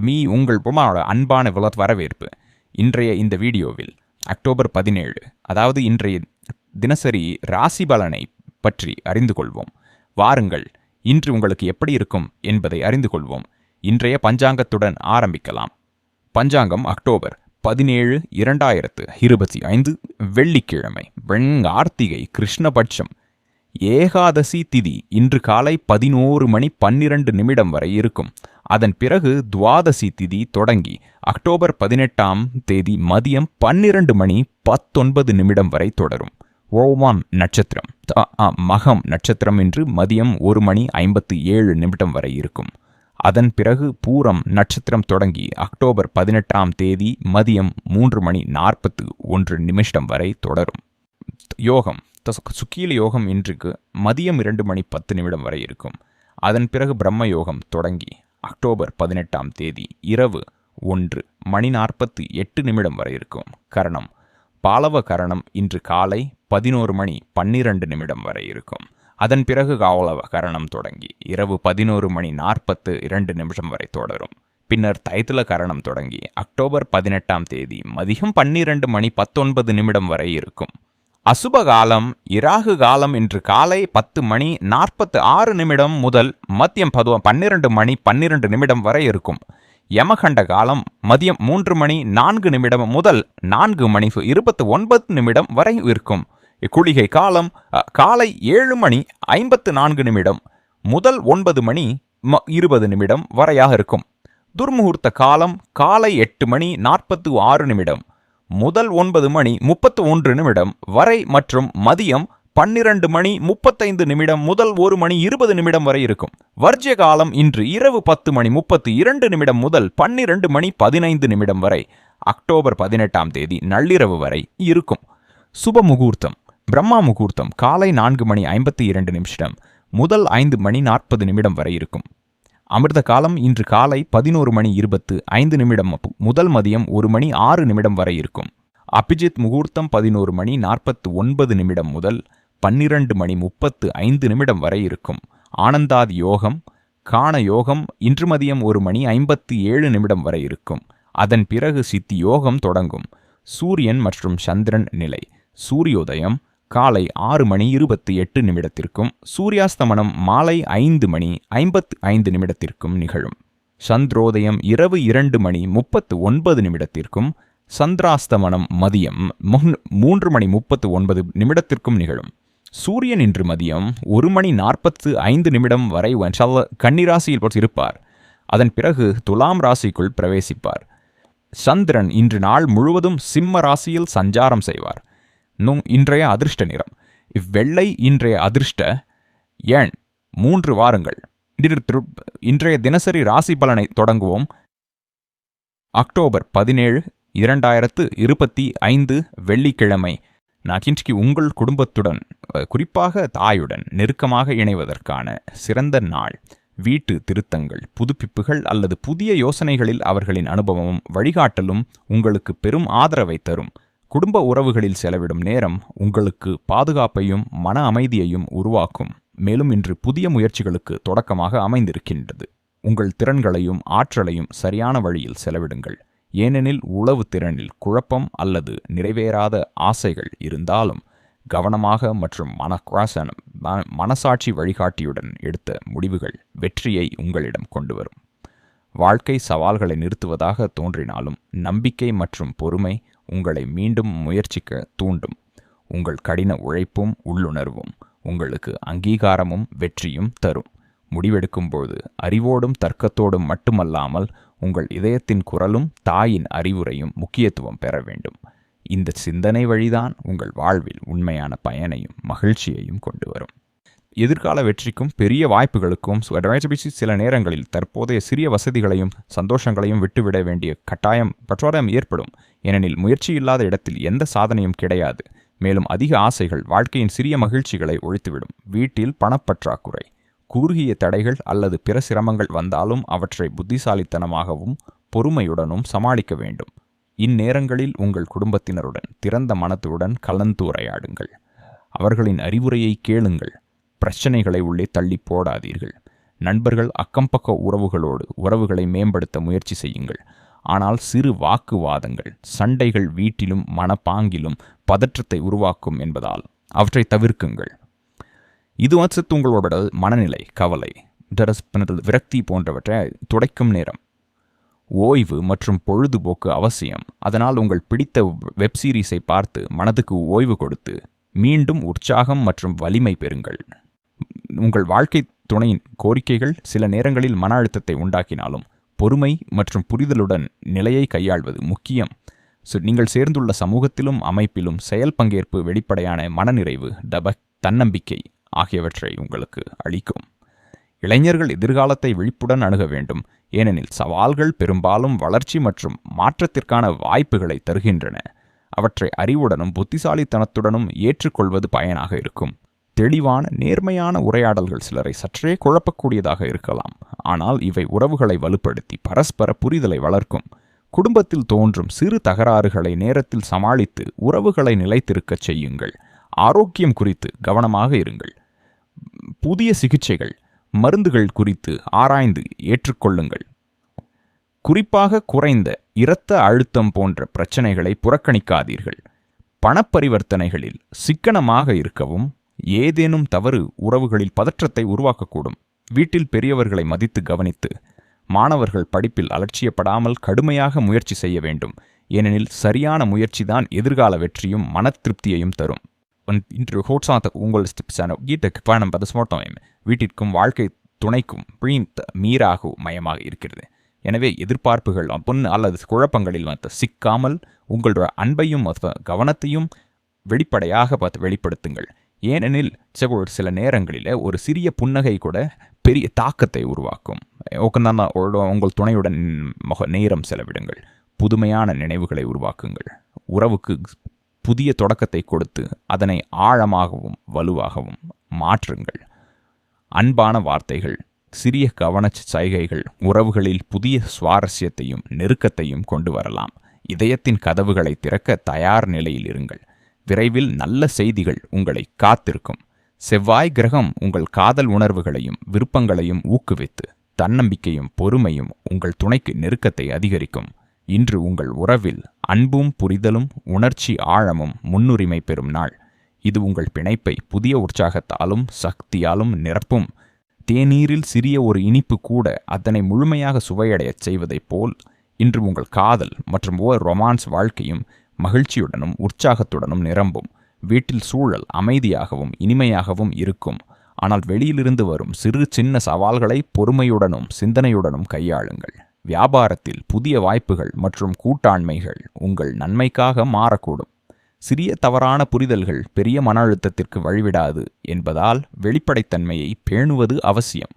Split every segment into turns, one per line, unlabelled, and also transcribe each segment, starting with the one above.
Me உங்கள் புமாவோட அன்பான விளத் வரவேற்பு. இன்றைய இந்த வீடியோவில் அக்டோபர் பதினேழு அதாவது இன்றைய தினசரி ராசி பலனை பற்றி அறிந்து கொள்வோம். வாருங்கள் இன்று உங்களுக்கு எப்படி இருக்கும் என்பதை அறிந்து கொள்வோம். இன்றைய பஞ்சாங்கத்துடன் ஆரம்பிக்கலாம். பஞ்சாங்கம் அக்டோபர் பதினேழு இரண்டாயிரத்து இருபத்தி ஐந்து வெள்ளிக்கிழமை வெண் கார்த்திகை கிருஷ்ணபட்சம் ஏகாதசி திதி இன்று காலை பதினோரு மணி பன்னிரண்டு நிமிடம் வரை இருக்கும். அதன் பிறகு துவாதசி திதி தொடங்கி அக்டோபர் பதினெட்டாம் தேதி மதியம் பன்னிரண்டு மணி பத்தொன்பது நிமிடம் வரை தொடரும். ஓவான் நட்சத்திரம் மகம் நட்சத்திரம் இன்று மதியம் ஒரு மணி ஐம்பத்து ஏழு நிமிடம் வரை இருக்கும். அதன் பிறகு பூரம் நட்சத்திரம் தொடங்கி அக்டோபர் பதினெட்டாம் தேதி மதியம் மூன்று மணி நாற்பத்து ஒன்று நிமிஷம் வரை தொடரும். யோகம் சுக்கீல யோகம் இன்றுக்கு மதியம் இரண்டு மணி பத்து நிமிடம் வரை இருக்கும். அதன் பிறகு பிரம்ம யோகம் தொடங்கி அக்டோபர் பதினெட்டாம் தேதி இரவு ஒன்று மணி நாற்பத்து எட்டு நிமிடம் வரை இருக்கும். கரணம். பாலவ கரணம் இன்று காலை பதினோரு மணி பன்னிரண்டு நிமிடம் வரை இருக்கும். அதன் பிறகு காவலவ கரணம் தொடங்கி இரவு பதினோரு மணி நாற்பத்து இரண்டு நிமிஷம் வரை தொடரும். பின்னர் தைத்துல கரணம் தொடங்கி அக்டோபர் பதினெட்டாம் தேதி மதியம் பன்னிரண்டு மணி பத்தொன்பது நிமிடம் வரை இருக்கும். அசுப காலம் இராகு காலம் இன்று காலை பத்து மணி நாற்பத்து ஆறு நிமிடம் முதல் மதியம் பதுவ பன்னிரண்டு மணி பன்னிரண்டு நிமிடம் வரை இருக்கும். யமகண்ட காலம் மதியம் மூன்று மணி நான்கு நிமிடம் முதல் நான்கு மணி இருபத்து ஒன்பது நிமிடம் வரை இருக்கும். குளிகை காலம் காலை ஏழு மணி ஐம்பத்து நான்கு நிமிடம் முதல் ஒன்பது மணி ம- இருபது நிமிடம் வரையாக இருக்கும். துர்முகூர்த்த காலம் காலை எட்டு மணி நாற்பத்து ஆறு நிமிடம். முதல் ஒன்பது மணி முப்பத்து ஒன்று நிமிடம் வரை மற்றும் மதியம் பன்னிரண்டு மணி முப்பத்தைந்து நிமிடம் முதல் ஒரு மணி இருபது நிமிடம் வரை இருக்கும். வர்ஜ்ய காலம் இன்று இரவு பத்து மணி முப்பத்து இரண்டு நிமிடம் முதல் பன்னிரண்டு மணி பதினைந்து நிமிடம் வரை அக்டோபர் பதினெட்டாம் தேதி நள்ளிரவு வரை இருக்கும். சுப முகூர்த்தம் பிரம்மா முகூர்த்தம் காலை நான்கு மணி ஐம்பத்தி இரண்டு நிமிஷம் முதல் ஐந்து மணி நாற்பது நிமிடம் வரை இருக்கும். அமிர்த காலம் இன்று காலை பதினோரு மணி இருபத்து ஐந்து நிமிடம் முதல் மதியம் ஒரு மணி ஆறு நிமிடம் வரை இருக்கும். அபிஜித் முகூர்த்தம் பதினோரு மணி நாற்பத்து ஒன்பது நிமிடம் முதல் பன்னிரண்டு மணி முப்பத்து ஐந்து நிமிடம் வரை இருக்கும். ஆனந்தாதி யோகம் காண யோகம் இன்று மதியம் ஒரு மணி ஐம்பத்து ஏழு நிமிடம் வரை இருக்கும். அதன் பிறகு சித்தி யோகம் தொடங்கும். சூரியன் மற்றும் சந்திரன் நிலை. சூரியோதயம் காலை ஆறு மணி இருபத்தி எட்டு நிமிடத்திற்கும் சூரியாஸ்தமனம் மாலை ஐந்து மணி ஐம்பத்து ஐந்து நிமிடத்திற்கும் நிகழும். சந்திரோதயம் இரவு இரண்டு மணி முப்பத்து ஒன்பது நிமிடத்திற்கும் சந்திராஸ்தமனம் மதியம் முன்- மூன்று மணி முப்பத்து ஒன்பது நிமிடத்திற்கும் நிகழும். சூரியன் இன்று மதியம் ஒரு மணி நாற்பத்து ஐந்து நிமிடம் வரை கன்னிராசியில் இருப்பார் அதன் பிறகு துலாம் ராசிக்குள் பிரவேசிப்பார். சந்திரன் இன்று நாள் முழுவதும் சிம்ம ராசியில் சஞ்சாரம் செய்வார். நும் இன்றைய அதிர்ஷ்ட நிறம். இவ்வெள்ளை இன்றைய அதிர்ஷ்ட ஏன்? மூன்று வாரங்கள். இன்றைய தினசரி ராசி பலனை தொடங்குவோம். அக்டோபர் பதினேழு இரண்டாயிரத்து இருபத்தி ஐந்து வெள்ளிக்கிழமை. நான் இன்றைக்கு உங்கள் குடும்பத்துடன் குறிப்பாக தாயுடன் நெருக்கமாக இணைவதற்கான சிறந்த நாள். வீட்டு திருத்தங்கள் புதுப்பிப்புகள் அல்லது புதிய யோசனைகளில் அவர்களின் அனுபவமும் வழிகாட்டலும் உங்களுக்கு பெரும் ஆதரவை தரும். குடும்ப உறவுகளில் செலவிடும் நேரம் உங்களுக்கு பாதுகாப்பையும் மன அமைதியையும் உருவாக்கும். மேலும் இன்று புதிய முயற்சிகளுக்கு தொடக்கமாக அமைந்திருக்கின்றது. உங்கள் திறன்களையும் ஆற்றலையும் சரியான வழியில் செலவிடுங்கள். ஏனெனில் உளவு திறனில் குழப்பம் அல்லது நிறைவேறாத ஆசைகள் இருந்தாலும் கவனமாக மற்றும் மனக்ராசன மனசாட்சி வழிகாட்டியுடன் எடுத்த முடிவுகள் வெற்றியை உங்களிடம் கொண்டு வரும். வாழ்க்கை சவால்களை நிறுத்துவதாக தோன்றினாலும் நம்பிக்கை மற்றும் பொறுமை உங்களை மீண்டும் முயற்சிக்க தூண்டும். உங்கள் கடின உழைப்பும் உள்ளுணர்வும் உங்களுக்கு அங்கீகாரமும் வெற்றியும் தரும். முடிவெடுக்கும்போது அறிவோடும் தர்க்கத்தோடும் மட்டுமல்லாமல் உங்கள் இதயத்தின் குரலும் தாயின் அறிவுரையும் முக்கியத்துவம் பெற வேண்டும். இந்த சிந்தனை வழிதான் உங்கள் வாழ்வில் உண்மையான பயனையும் மகிழ்ச்சியையும் கொண்டு வரும். எதிர்கால வெற்றிக்கும் பெரிய வாய்ப்புகளுக்கும் சுவடமைச்சு சில நேரங்களில் தற்போதைய சிறிய வசதிகளையும் சந்தோஷங்களையும் விட்டுவிட வேண்டிய கட்டாயம் பற்றோரம் ஏற்படும். ஏனெனில் முயற்சி இல்லாத இடத்தில் எந்த சாதனையும் கிடையாது. மேலும் அதிக ஆசைகள் வாழ்க்கையின் சிறிய மகிழ்ச்சிகளை ஒழித்துவிடும். வீட்டில் பணப்பற்றாக்குறை குறுகிய தடைகள் அல்லது பிற சிரமங்கள் வந்தாலும் அவற்றை புத்திசாலித்தனமாகவும் பொறுமையுடனும் சமாளிக்க வேண்டும். இந்நேரங்களில் உங்கள் குடும்பத்தினருடன் திறந்த மனத்துடன் கலந்துரையாடுங்கள் அவர்களின் அறிவுரையை கேளுங்கள். பிரச்சனைகளை உள்ளே தள்ளி போடாதீர்கள். நண்பர்கள் அக்கம்பக்க உறவுகளோடு உறவுகளை மேம்படுத்த முயற்சி செய்யுங்கள். ஆனால் சிறு வாக்குவாதங்கள் சண்டைகள் வீட்டிலும் மனப்பாங்கிலும் பதற்றத்தை உருவாக்கும் என்பதால் அவற்றை தவிர்க்குங்கள். இது வசத்து உங்களோட மனநிலை கவலை விரக்தி போன்றவற்றை துடைக்கும் நேரம். ஓய்வு மற்றும் பொழுதுபோக்கு அவசியம். அதனால் உங்கள் பிடித்த வெப் சீரிஸை பார்த்து மனதுக்கு ஓய்வு கொடுத்து மீண்டும் உற்சாகம் மற்றும் வலிமை பெறுங்கள். உங்கள் வாழ்க்கை துணையின் கோரிக்கைகள் சில நேரங்களில் மன அழுத்தத்தை உண்டாக்கினாலும் பொறுமை மற்றும் புரிதலுடன் நிலையை கையாள்வது முக்கியம். ஸோ நீங்கள் சேர்ந்துள்ள சமூகத்திலும் அமைப்பிலும் செயல் பங்கேற்பு வெளிப்படையான மனநிறைவு டப தன்னம்பிக்கை ஆகியவற்றை உங்களுக்கு அளிக்கும். இளைஞர்கள் எதிர்காலத்தை விழிப்புடன் அணுக வேண்டும். ஏனெனில் சவால்கள் பெரும்பாலும் வளர்ச்சி மற்றும் மாற்றத்திற்கான வாய்ப்புகளை தருகின்றன. அவற்றை அறிவுடனும் புத்திசாலித்தனத்துடனும் ஏற்றுக்கொள்வது பயனாக இருக்கும். தெளிவான நேர்மையான உரையாடல்கள் சிலரை சற்றே குழப்பக்கூடியதாக இருக்கலாம். ஆனால் இவை உறவுகளை வலுப்படுத்தி பரஸ்பர புரிதலை வளர்க்கும். குடும்பத்தில் தோன்றும் சிறு தகராறுகளை நேரத்தில் சமாளித்து உறவுகளை நிலைத்திருக்கச் செய்யுங்கள். ஆரோக்கியம் குறித்து கவனமாக இருங்கள். புதிய சிகிச்சைகள் மருந்துகள் குறித்து ஆராய்ந்து ஏற்றுக்கொள்ளுங்கள். குறிப்பாக குறைந்த இரத்த அழுத்தம் போன்ற பிரச்சனைகளை புறக்கணிக்காதீர்கள். பணப்பரிவர்த்தனைகளில் சிக்கனமாக இருக்கவும் ஏதேனும் தவறு உறவுகளில் பதற்றத்தை உருவாக்கக்கூடும். வீட்டில் பெரியவர்களை மதித்து கவனித்து மாணவர்கள் படிப்பில் அலட்சியப்படாமல் கடுமையாக முயற்சி செய்ய வேண்டும். ஏனெனில் சரியான முயற்சிதான் எதிர்கால வெற்றியும் மன திருப்தியையும் தரும் இன்று ஹோட்ஸாத்த உங்கள் ஸ்டிப்ஸான வீட்டுக்கு பயணம் பத ஸ்மோட்டம் வீட்டிற்கும் வாழ்க்கை துணைக்கும் பிரீம்த் மீறாக மயமாக இருக்கிறது. எனவே எதிர்பார்ப்புகள் பொண்ணு அல்லது குழப்பங்களில் வந்து சிக்காமல் உங்களோட அன்பையும் கவனத்தையும் வெளிப்படையாக பார்த்து வெளிப்படுத்துங்கள். ஏனெனில் ஒரு சில நேரங்களில் ஒரு சிறிய புன்னகை கூட பெரிய தாக்கத்தை உருவாக்கும். உட்காந்தான் உங்கள் துணையுடன் நேரம் செலவிடுங்கள். புதுமையான நினைவுகளை உருவாக்குங்கள். உறவுக்கு புதிய தொடக்கத்தை கொடுத்து அதனை ஆழமாகவும் வலுவாகவும் மாற்றுங்கள். அன்பான வார்த்தைகள் சிறிய கவன சைகைகள் உறவுகளில் புதிய சுவாரஸ்யத்தையும் நெருக்கத்தையும் கொண்டு வரலாம். இதயத்தின் கதவுகளை திறக்க தயார் நிலையில் இருங்கள். விரைவில் நல்ல செய்திகள் உங்களை காத்திருக்கும். செவ்வாய் கிரகம் உங்கள் காதல் உணர்வுகளையும் விருப்பங்களையும் ஊக்குவித்து தன்னம்பிக்கையும் பொறுமையும் உங்கள் துணைக்கு நெருக்கத்தை அதிகரிக்கும். இன்று உங்கள் உறவில் அன்பும் புரிதலும் உணர்ச்சி ஆழமும் முன்னுரிமை பெறும் நாள். இது உங்கள் பிணைப்பை புதிய உற்சாகத்தாலும் சக்தியாலும் நிரப்பும். தேநீரில் சிறிய ஒரு இனிப்பு கூட அதனை முழுமையாக சுவையடையச் செய்வதைப் போல் இன்று உங்கள் காதல் மற்றும் ஓர் ரொமான்ஸ் வாழ்க்கையும் மகிழ்ச்சியுடனும் உற்சாகத்துடனும் நிரம்பும். வீட்டில் சூழல் அமைதியாகவும் இனிமையாகவும் இருக்கும். ஆனால் வெளியிலிருந்து வரும் சிறு சின்ன சவால்களை பொறுமையுடனும் சிந்தனையுடனும் கையாளுங்கள். வியாபாரத்தில் புதிய வாய்ப்புகள் மற்றும் கூட்டாண்மைகள் உங்கள் நன்மைக்காக மாறக்கூடும். சிறிய தவறான புரிதல்கள் பெரிய மன அழுத்தத்திற்கு வழிவிடாது என்பதால் வெளிப்படைத்தன்மையை பேணுவது அவசியம்.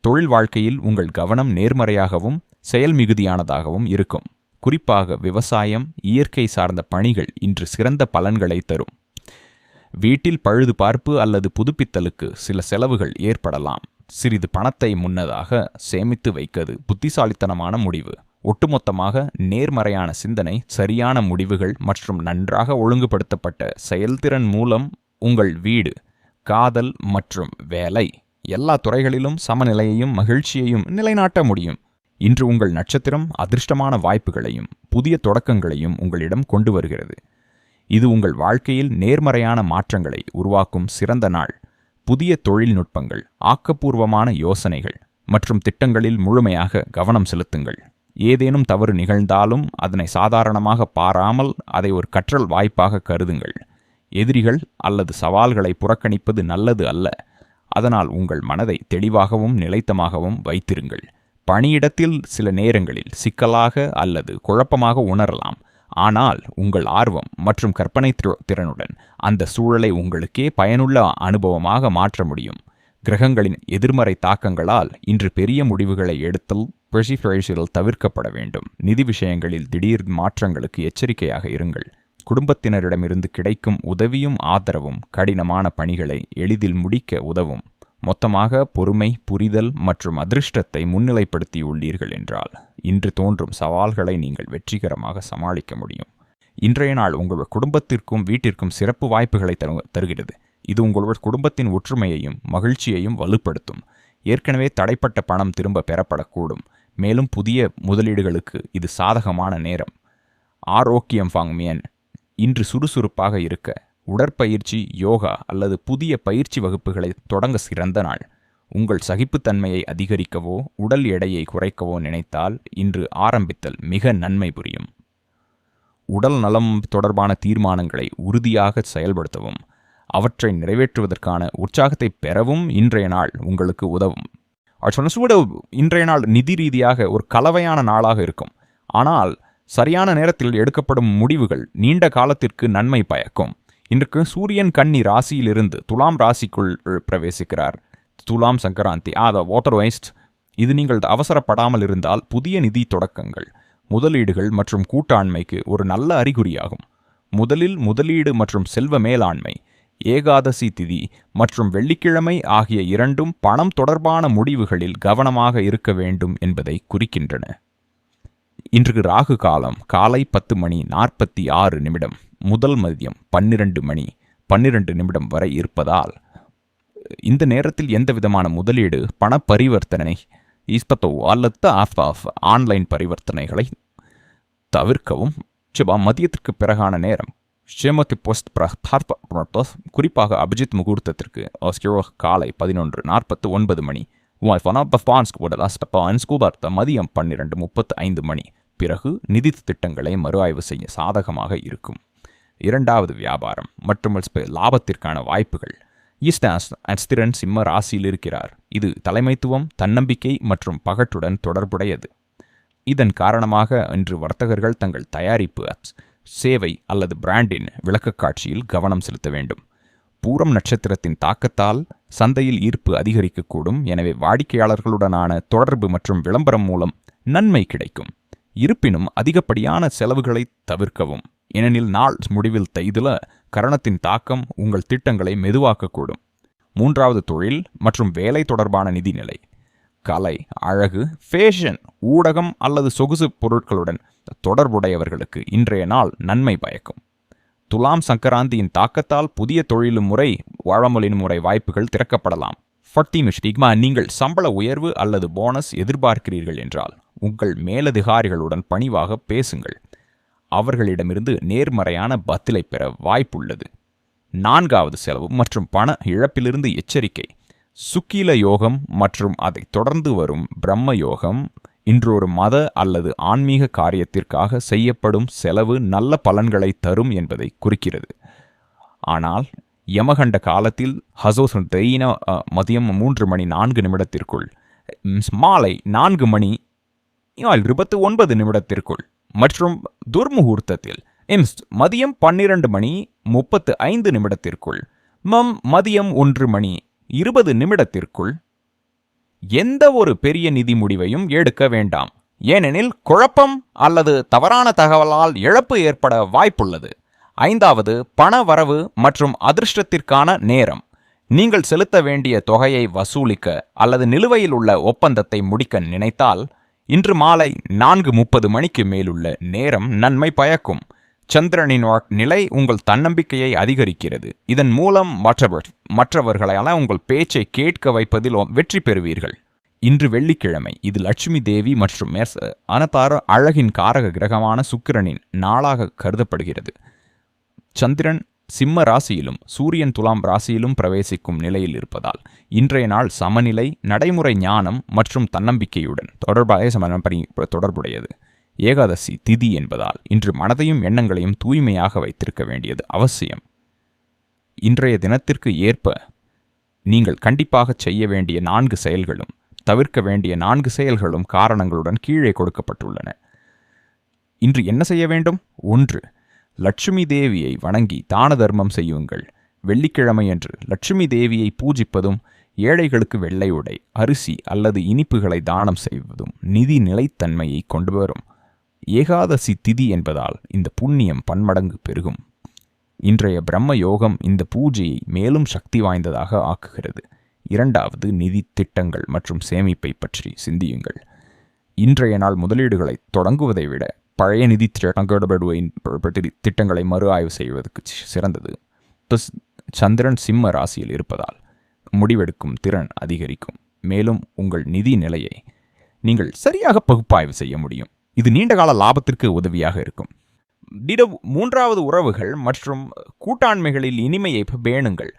தொழில் வாழ்க்கையில் உங்கள் கவனம் நேர்மறையாகவும் செயல் மிகுதியானதாகவும் இருக்கும். குறிப்பாக விவசாயம் இயற்கை சார்ந்த பணிகள் இன்று சிறந்த பலன்களை தரும். வீட்டில் பழுது பார்ப்பு அல்லது புதுப்பித்தலுக்கு சில செலவுகள் ஏற்படலாம். சிறிது பணத்தை முன்னதாக சேமித்து வைக்கிறது புத்திசாலித்தனமான முடிவு. ஒட்டுமொத்தமாக நேர்மறையான சிந்தனை சரியான முடிவுகள் மற்றும் நன்றாக ஒழுங்குபடுத்தப்பட்ட செயல்திறன் மூலம் உங்கள் வீடு காதல் மற்றும் வேலை எல்லா துறைகளிலும் சமநிலையையும் மகிழ்ச்சியையும் நிலைநாட்ட முடியும். இன்று உங்கள் நட்சத்திரம் அதிர்ஷ்டமான வாய்ப்புகளையும் புதிய தொடக்கங்களையும் உங்களிடம் கொண்டு வருகிறது. இது உங்கள் வாழ்க்கையில் நேர்மறையான மாற்றங்களை உருவாக்கும் சிறந்த நாள். புதிய தொழில்நுட்பங்கள் ஆக்கப்பூர்வமான யோசனைகள் மற்றும் திட்டங்களில் முழுமையாக கவனம் செலுத்துங்கள். ஏதேனும் தவறு நிகழ்ந்தாலும் அதனை சாதாரணமாக பாராமல் அதை ஒரு கற்றல் வாய்ப்பாக கருதுங்கள். எதிரிகள் அல்லது சவால்களை புறக்கணிப்பது நல்லது அல்ல. அதனால் உங்கள் மனதை தெளிவாகவும் நிலைத்தமாகவும் வைத்திருங்கள். பணியிடத்தில் சில நேரங்களில் சிக்கலாக அல்லது குழப்பமாக உணரலாம். ஆனால் உங்கள் ஆர்வம் மற்றும் கற்பனை திறனுடன் அந்த சூழலை உங்களுக்கே பயனுள்ள அனுபவமாக மாற்ற முடியும். கிரகங்களின் எதிர்மறை தாக்கங்களால் இன்று பெரிய முடிவுகளை எடுத்தல் பிரசிஃபரேஷில் தவிர்க்கப்பட வேண்டும். நிதி விஷயங்களில் திடீர் மாற்றங்களுக்கு எச்சரிக்கையாக இருங்கள். குடும்பத்தினரிடமிருந்து கிடைக்கும் உதவியும் ஆதரவும் கடினமான பணிகளை எளிதில் முடிக்க உதவும். மொத்தமாக பொறுமை புரிதல் மற்றும் அதிர்ஷ்டத்தை முன்னிலைப்படுத்தியுள்ளீர்கள் என்றால் இன்று தோன்றும் சவால்களை நீங்கள் வெற்றிகரமாக சமாளிக்க முடியும். இன்றைய நாள் உங்கள் குடும்பத்திற்கும் வீட்டிற்கும் சிறப்பு வாய்ப்புகளை தரு தருகிறது. இது உங்களோட குடும்பத்தின் ஒற்றுமையையும் மகிழ்ச்சியையும் வலுப்படுத்தும். ஏற்கனவே தடைப்பட்ட பணம் திரும்ப பெறப்படக்கூடும். மேலும் புதிய முதலீடுகளுக்கு இது சாதகமான நேரம். ஆரோக்கியம் ஃபாங்மியன் இன்று சுறுசுறுப்பாக இருக்க உடற்பயிற்சி யோகா அல்லது புதிய பயிற்சி வகுப்புகளை தொடங்க சிறந்த நாள். உங்கள் சகிப்புத்தன்மையை அதிகரிக்கவோ உடல் எடையை குறைக்கவோ நினைத்தால் இன்று ஆரம்பித்தல் மிக நன்மை புரியும். உடல் நலம் தொடர்பான தீர்மானங்களை உறுதியாக செயல்படுத்தவும் அவற்றை நிறைவேற்றுவதற்கான உற்சாகத்தை பெறவும் இன்றைய நாள் உங்களுக்கு உதவும். அவர் சூட இன்றைய நாள் நிதி ரீதியாக ஒரு கலவையான நாளாக இருக்கும். ஆனால் சரியான நேரத்தில் எடுக்கப்படும் முடிவுகள் நீண்ட காலத்திற்கு நன்மை பயக்கும். இன்றைக்கு சூரியன் கன்னி ராசியிலிருந்து துலாம் ராசிக்குள் பிரவேசிக்கிறார். துலாம் சங்கராந்தி ஆ வாட்டர் வேஸ்ட் இது நீங்கள் அவசரப்படாமல் இருந்தால் புதிய நிதி தொடக்கங்கள் முதலீடுகள் மற்றும் கூட்டாண்மைக்கு ஒரு நல்ல அறிகுறியாகும். முதலில் முதலீடு மற்றும் செல்வ மேலாண்மை ஏகாதசி திதி மற்றும் வெள்ளிக்கிழமை ஆகிய இரண்டும் பணம் தொடர்பான முடிவுகளில் கவனமாக இருக்க வேண்டும் என்பதை குறிக்கின்றன. இன்று ராகு காலம் காலை பத்து மணி நாற்பத்தி ஆறு நிமிடம். முதல் மதியம் பன்னிரண்டு மணி பன்னிரண்டு நிமிடம் வரை இருப்பதால் இந்த நேரத்தில் எந்த விதமான முதலீடு பண பரிவர்த்தனை இஸ்பத்தோ அல்லது ஆஃப் ஆஃப் ஆன்லைன் பரிவர்த்தனைகளை தவிர்க்கவும். சிவா மதியத்திற்கு பிறகான நேரம். ஷேமதி போஸ்ட் குறிப்பாக அபிஜித் முகூர்த்தத்திற்கு காலை பதினொன்று நாற்பத்து ஒன்பது மணி. ஸ்கூபார்த்த மதியம் பன்னிரண்டு முப்பத்து ஐந்து மணி. பிறகு நிதி திட்டங்களை மறு ஆய்வு செய்ய சாதகமாக இருக்கும். இரண்டாவது வியாபாரம் மற்றும் லாபத்திற்கான வாய்ப்புகள். ஈஸ்டாஸ் அஸ்திரன் சிம்ம ராசியில் இருக்கிறார். இது தலைமைத்துவம் தன்னம்பிக்கை மற்றும் பகட்டுடன் தொடர்புடையது. இதன் காரணமாக இன்று வர்த்தகர்கள் தங்கள் தயாரிப்பு சேவை அல்லது பிராண்டின் விளக்கக்காட்சியில் கவனம் செலுத்த வேண்டும். பூரம் நட்சத்திரத்தின் தாக்கத்தால் சந்தையில் ஈர்ப்பு அதிகரிக்கக்கூடும். எனவே வாடிக்கையாளர்களுடனான தொடர்பு மற்றும் விளம்பரம் மூலம் நன்மை கிடைக்கும். இருப்பினும் அதிகப்படியான செலவுகளை தவிர்க்கவும். ஏனெனில் நாள் முடிவில் தைதுல கரணத்தின் தாக்கம் உங்கள் திட்டங்களை மெதுவாக்கக்கூடும். மூன்றாவது தொழில் மற்றும் வேலை தொடர்பான நிதிநிலை. கலை அழகு ஃபேஷன் ஊடகம் அல்லது சொகுசு பொருட்களுடன் தொடர்புடையவர்களுக்கு இன்றைய நாள் நன்மை பயக்கும். துலாம் சங்கராந்தியின் தாக்கத்தால் புதிய தொழிலும் முறை வாழமொழின் முறை வாய்ப்புகள் திறக்கப்படலாம். ஃபட்டி ஸ்டிக்மா நீங்கள் சம்பள உயர்வு அல்லது போனஸ் எதிர்பார்க்கிறீர்கள் என்றால் உங்கள் மேலதிகாரிகளுடன் பணிவாக பேசுங்கள். அவர்களிடமிருந்து நேர்மறையான பதிலை பெற வாய்ப்புள்ளது. நான்காவது செலவு மற்றும் பண இழப்பிலிருந்து எச்சரிக்கை. சுக்கீல யோகம் மற்றும் அதை தொடர்ந்து வரும் பிரம்ம யோகம் இன்றொரு மத அல்லது ஆன்மீக காரியத்திற்காக செய்யப்படும் செலவு நல்ல பலன்களை தரும் என்பதை குறிக்கிறது. ஆனால் யமகண்ட காலத்தில் ஹசோஸ் தெய்ன மதியம் மூன்று மணி நான்கு நிமிடத்திற்குள் மாலை நான்கு மணி இருபத்து ஒன்பது நிமிடத்திற்குள் மற்றும் துர்முகூர்த்தத்தில். இம்ஸ்ட் மதியம் பன்னிரண்டு மணி முப்பத்து ஐந்து நிமிடத்திற்குள். மம் மதியம் ஒன்று மணி இருபது நிமிடத்திற்குள். எந்த ஒரு பெரிய நிதி முடிவையும் எடுக்க வேண்டாம். ஏனெனில் குழப்பம் அல்லது தவறான தகவலால் இழப்பு ஏற்பட வாய்ப்புள்ளது. ஐந்தாவது பண வரவு மற்றும் அதிர்ஷ்டத்திற்கான நேரம். நீங்கள் செலுத்த வேண்டிய தொகையை வசூலிக்க அல்லது நிலுவையில் உள்ள ஒப்பந்தத்தை முடிக்க நினைத்தால் இன்று மாலை நான்கு முப்பது மணிக்கு மேலுள்ள நேரம் நன்மை பயக்கும். சந்திரனின் நிலை உங்கள் தன்னம்பிக்கையை அதிகரிக்கிறது. இதன் மூலம் மற்றவர் மற்றவர்களால் உங்கள் பேச்சை கேட்க வைப்பதில் வெற்றி பெறுவீர்கள். இன்று வெள்ளிக்கிழமை. இது லட்சுமி தேவி மற்றும் அனதார அழகின் காரக கிரகமான சுக்கிரனின் நாளாக கருதப்படுகிறது. சந்திரன் சிம்ம ராசியிலும் சூரியன் துலாம் ராசியிலும் பிரவேசிக்கும் நிலையில் இருப்பதால் இன்றைய நாள் சமநிலை நடைமுறை ஞானம் மற்றும் தன்னம்பிக்கையுடன் தொடர்பாக சமன்பரி தொடர்புடையது. ஏகாதசி திதி என்பதால் இன்று மனதையும் எண்ணங்களையும் தூய்மையாக வைத்திருக்க வேண்டியது அவசியம். இன்றைய தினத்திற்கு ஏற்ப நீங்கள் கண்டிப்பாக செய்ய வேண்டிய நான்கு செயல்களும் தவிர்க்க வேண்டிய நான்கு செயல்களும் காரணங்களுடன் கீழே கொடுக்கப்பட்டுள்ளன. இன்று என்ன செய்ய வேண்டும்? ஒன்று லட்சுமி தேவியை வணங்கி தான தர்மம் செய்யுங்கள். வெள்ளிக்கிழமையன்று லட்சுமி தேவியை பூஜிப்பதும் ஏழைகளுக்கு வெள்ளை உடை அரிசி அல்லது இனிப்புகளை தானம் செய்வதும் நிதி நிலைத்தன்மையை கொண்டு வரும். ஏகாதசி திதி என்பதால் இந்த புண்ணியம் பன்மடங்கு பெருகும். இன்றைய பிரம்ம யோகம் இந்த பூஜையை மேலும் சக்தி வாய்ந்ததாக ஆக்குகிறது. இரண்டாவது நிதி திட்டங்கள் மற்றும் சேமிப்பை பற்றி சிந்தியுங்கள். இன்றைய நாள் முதலீடுகளை தொடங்குவதை விட பழைய நிதி திட்டங்களை மறு ஆய்வு செய்வதற்கு சிறந்தது. சந்திரன் சிம்ம ராசியில் இருப்பதால் முடிவெடுக்கும் திறன் அதிகரிக்கும். மேலும் உங்கள் நிதி நிலையை நீங்கள் சரியாக பகுப்பாய்வு செய்ய முடியும். இது நீண்டகால லாபத்திற்கு உதவியாக இருக்கும். திட மூன்றாவது உறவுகள் மற்றும் கூட்டாண்மைகளில் இனிமையை பேணுங்கள்.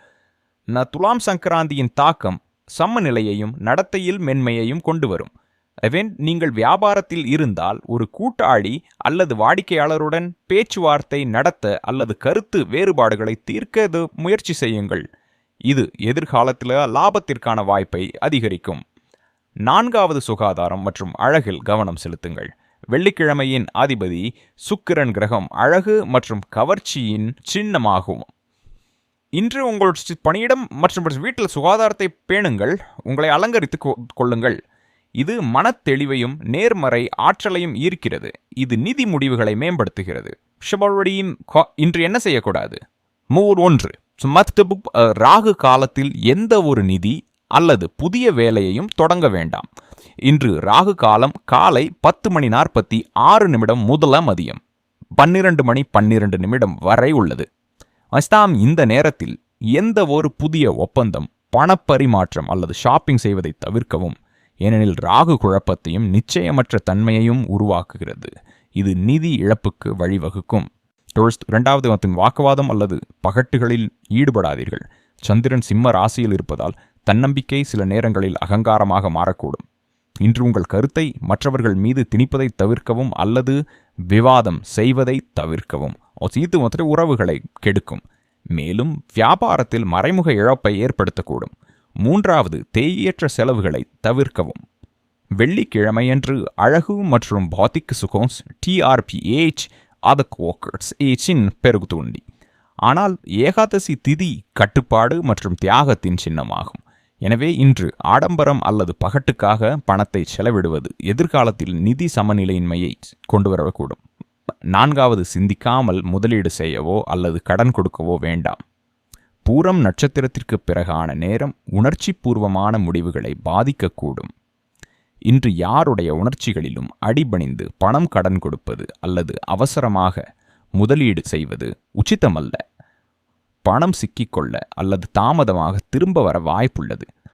ந துலாம் சங்கராந்தியின் தாக்கம் சமநிலையையும் நடத்தையில் மென்மையையும் கொண்டு வரும். Event நீங்கள் வியாபாரத்தில் இருந்தால் ஒரு கூட்டாளி அல்லது வாடிக்கையாளருடன் பேச்சுவார்த்தை நடத்த அல்லது கருத்து வேறுபாடுகளை தீர்க்க முயற்சி செய்யுங்கள். இது எதிர்காலத்தில் லாபத்திற்கான வாய்ப்பை அதிகரிக்கும். நான்காவது சுகாதாரம் மற்றும் அழகில் கவனம் செலுத்துங்கள். வெள்ளிக்கிழமையின் அதிபதி சுக்கிரன் கிரகம் அழகு மற்றும் கவர்ச்சியின் சின்னமாகும். இன்று உங்கள் பணியிடம் மற்றும் வீட்டில் சுகாதாரத்தை பேணுங்கள். உங்களை அலங்கரித்து கொள்ளுங்கள். இது மனத்தெளிவையும் நேர்மறை ஆற்றலையும் ஈர்க்கிறது. இது நிதி முடிவுகளை மேம்படுத்துகிறது. ஷபவடியின் இன்று என்ன செய்யக்கூடாது? மூர் ஒன்று. மத்தபு ராகு காலத்தில் எந்த ஒரு நிதி அல்லது புதிய வேலையையும் தொடங்க வேண்டாம். இன்று ராகு காலம் காலை பத்து மணி நாற்பத்தி ஆறு நிமிடம் முதல மதியம். பன்னிரண்டு மணி பன்னிரண்டு நிமிடம் வரை உள்ளது. அஸ்தாம் இந்த நேரத்தில் எந்த ஒரு புதிய ஒப்பந்தம் பணப்பரிமாற்றம் அல்லது ஷாப்பிங் செய்வதை தவிர்க்கவும். ஏனெனில் ராகு குழப்பத்தையும் நிச்சயமற்ற தன்மையையும் உருவாக்குகிறது. இது நிதி இழப்புக்கு வழிவகுக்கும். டோர்ஸ்ட் இரண்டாவது மதத்தின் வாக்குவாதம் அல்லது பகட்டுகளில் ஈடுபடாதீர்கள். சந்திரன் சிம்ம ராசியில் இருப்பதால் தன்னம்பிக்கை சில நேரங்களில் அகங்காரமாக மாறக்கூடும். இன்று உங்கள் கருத்தை மற்றவர்கள் மீது திணிப்பதை தவிர்க்கவும் அல்லது விவாதம் செய்வதை தவிர்க்கவும். சீத்து மற்ற உறவுகளை கெடுக்கும். மேலும் வியாபாரத்தில் மறைமுக இழப்பை ஏற்படுத்தக்கூடும். மூன்றாவது தேயற்ற செலவுகளை தவிர்க்கவும். வெள்ளிக்கிழமையன்று அழகு மற்றும் பாத்திக் சுகோன்ஸ் டிஆர்பிஏச் அதக் வாக்கர்ஸ் ஏச்சின் பெருகுதூண்டி ஆனால் ஏகாதசி திதி கட்டுப்பாடு மற்றும் தியாகத்தின் சின்னமாகும். எனவே இன்று ஆடம்பரம் அல்லது பகட்டுக்காக பணத்தை செலவிடுவது எதிர்காலத்தில் நிதி சமநிலையின்மையை கொண்டு வரக்கூடும். நான்காவது சிந்திக்காமல் முதலீடு செய்யவோ அல்லது கடன் கொடுக்கவோ வேண்டாம். பூரம் நட்சத்திரத்திற்கு பிறகான நேரம் உணர்ச்சி பூர்வமான முடிவுகளை பாதிக்கக்கூடும். இன்று யாருடைய உணர்ச்சிகளிலும் அடிபணிந்து பணம் கடன் கொடுப்பது அல்லது அவசரமாக முதலீடு செய்வது உச்சிதமல்ல. பணம் சிக்கிக்கொள்ள அல்லது தாமதமாக திரும்ப வர வாய்ப்புள்ளது.